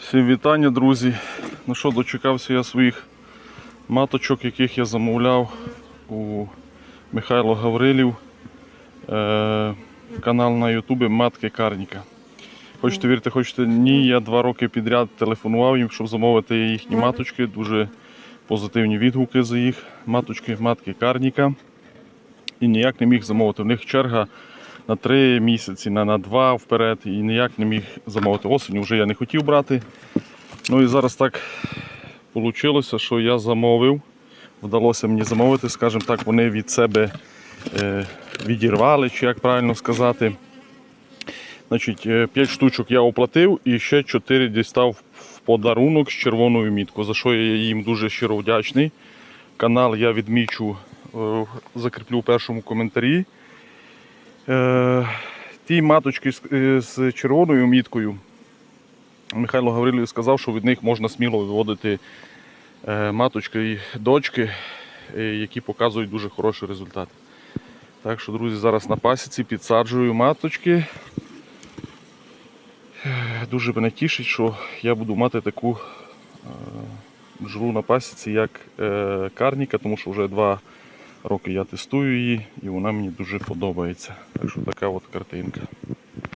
Всім вітання, друзі. Ну що, дочекався я своїх маточок, яких я замовляв у Михайло Гаврилів. Е, канал на Ютубі Матки Карніка. Хочете вірити, хочете ні, я два роки підряд телефонував їм, щоб замовити їхні маточки. Дуже позитивні відгуки за їх маточки, матки Карніка. І ніяк не міг замовити. У них черга на три місяці, на, на два вперед, і ніяк не міг замовити. Осінь вже я не хотів брати. Ну і зараз так вийшло, що я замовив. Вдалося мені замовити, скажімо так, вони від себе е, відірвали, чи як правильно сказати. Значить, 5 штучок я оплатив і ще 4 дістав в подарунок з червоною міткою, за що я їм дуже щиро вдячний. Канал я відмічу, е, закріплю в першому коментарі. Е, ті маточки з, е, з червоною міткою. Михайло Гаврилів сказав, що від них можна сміло виводити е, маточки і дочки, які показують дуже хороший результат. Так що, друзі, зараз на пасіці підсаджую маточки. Дуже мене тішить, що я буду мати таку бджолу на пасіці, як карніка, тому що вже два роки я тестую її і вона мені дуже подобається. Так що така от картинка.